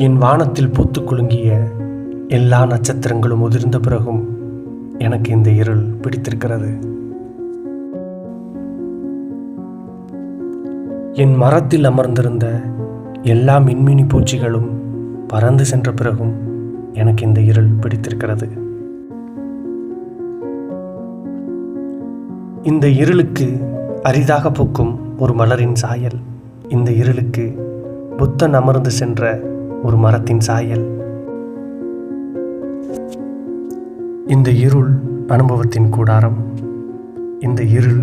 என் வானத்தில் பூத்து குலுங்கிய எல்லா நட்சத்திரங்களும் உதிர்ந்த பிறகும் எனக்கு இந்த இருள் பிடித்திருக்கிறது. என் மரத்தில் அமர்ந்திருந்த எல்லா மின்மினி பூச்சிகளும் பறந்து சென்ற பிறகும் எனக்கு இந்த இருள் பிடித்திருக்கிறது. இந்த இருளுக்கு அரிதாக பூக்கும் ஒரு மலரின் சாயல். இந்த இருளுக்கு புத்தன் அமர்ந்து சென்ற ஒரு மரத்தின் சாயல். இந்த இருள் அனுபவத்தின் கூடாரம். இந்த இருள்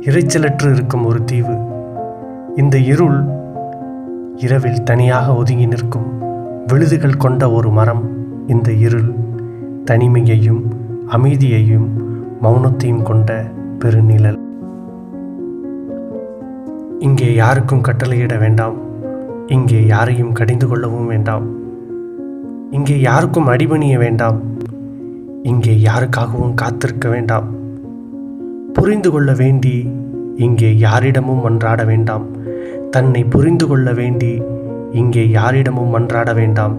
இரைச்சலற்று இருக்கும் ஒரு தீவு. இந்த இருள் இரவில் தனியாக ஒதுங்கி நிற்கும் விழுதுகள் கொண்ட ஒரு மரம். இந்த இருள் தனிமையையும் அமைதியையும் மௌனத்தையும் கொண்ட பெருநிழல். இங்கே யாருக்கும் கட்டளையிட வேண்டாம். இங்கே யாரையும் கடிந்து கொள்ளவும் வேண்டாம். இங்கே யாருக்கும் அடிபணிய வேண்டாம். இங்கே யாருக்காகவும் காத்திருக்க வேண்டாம். புரிந்து கொள்ள வேண்டி இங்கே யாரிடமும் மன்றாட வேண்டாம். தன்னை புரிந்து கொள்ள வேண்டி இங்கே யாரிடமும் மன்றாட வேண்டாம்.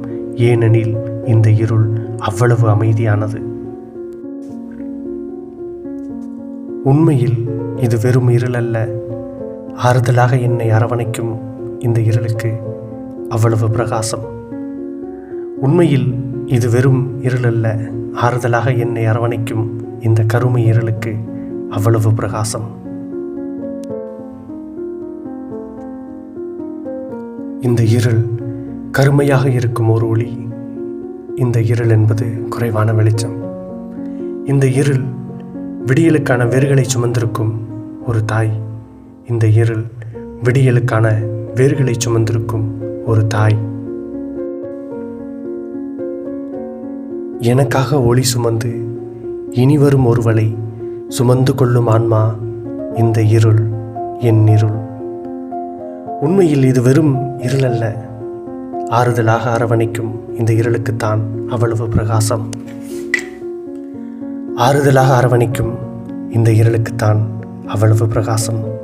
ஏனெனில் இந்த இருள் அவ்வளவு அமைதியானது. உண்மையில் இது வெறும் இருள் அல்ல ஆறுதலாக என்னை அரவணைக்கும் இந்த இருளுக்கு அவ்வளவு பிரகாசம். உண்மையில் இது வெறும் இருள் அல்ல ஆறுதலாக என்னை அரவணைக்கும் இந்த கருமை இருளுக்கு அவ்வளவு பிரகாசம். இந்த இருள் கருமையாக இருக்கும் ஒரு ஒளி. இந்த இருள் என்பது குறைவான வெளிச்சம். இந்த இருள் விடியலுக்கான வேர்களை சுமந்திருக்கும் ஒரு தாய். இந்த இருள் விடியலுக்கான வேர்களை சுமந்திருக்கும் ஒரு தாய். எனக்காக ஒளி சுமந்து இனி வரும் ஒருவளை சுமந்து கொள்ளும் ஆன்மா இந்த இருள் என் இருள். உண்மையில் இது வெறும் இருள் அல்ல. ஆறுதலாக அரவணைக்கும் இந்த இருளுக்குத்தான் அவ்வளவு பிரகாசம். ஆறுதலாக அரவணைக்கும் இந்த இருளுக்குத்தான் அவ்வளவு பிரகாசம்.